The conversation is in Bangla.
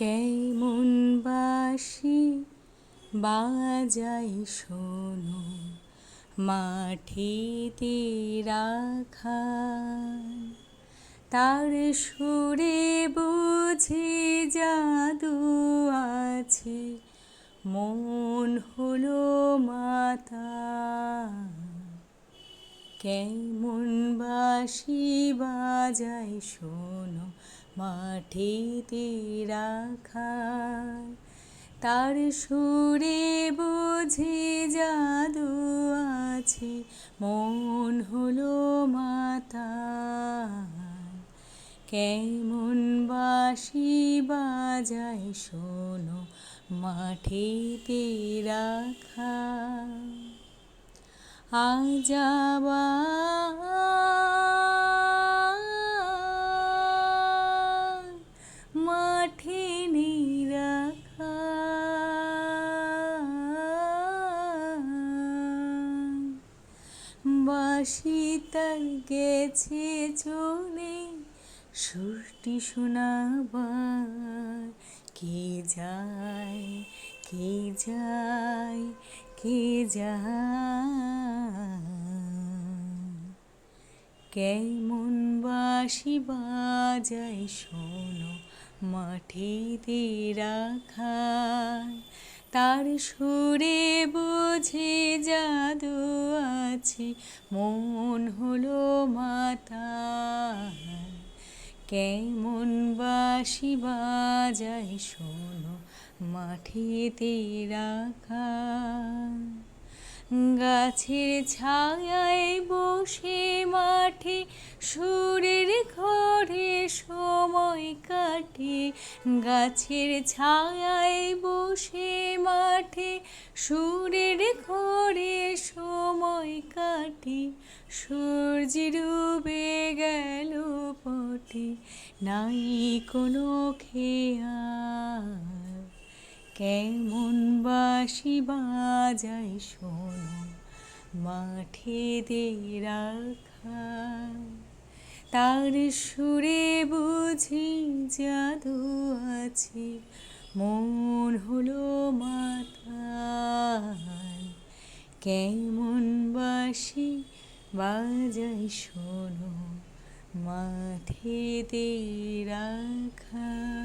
কেমন বাসি বাজাই শোনো মাটিতে রাখা তার সুরে বুঝি জাদু আছে, মন হলো মাতা। কেমন বাসি বাজাই শোনো মাটিতে রাখা। তার সুরে বুঝি জাদু আছে, মন হলো মাতা। কেমন বাসি বাজাই শোনো মাটিতে রাখা। আজাবা মাঠে নিরাখা বাসি তার গেছে চলে, সুরটি শোনাবার। কে যায় কে যায় কে যায়? কেমন বাসি বাজাই শোনো মাটিতে রাখা তার সুরে বুঝে জাদু আছে। মন হলো মাতা কেমন বাসি বাজাই শোনো মাটিতে রাখা গাছের ছায়ায় বসে মাঠে, সুরের ঘরে সময় কাটে গাছের ছায়ায় বসে মাঠে, সুরের ঘরে সময় কাটে, সূর্য ডুবে গেল পটে নাই কোনো খেয়াল। কেমন বাসি বাজাই শোনো মাঠে দে রাখা তার সুরে বুঝি জাদু আছে। মন হলো মাতাল। কেমন বাসি বাজাই শোনো মাথেতে রাখা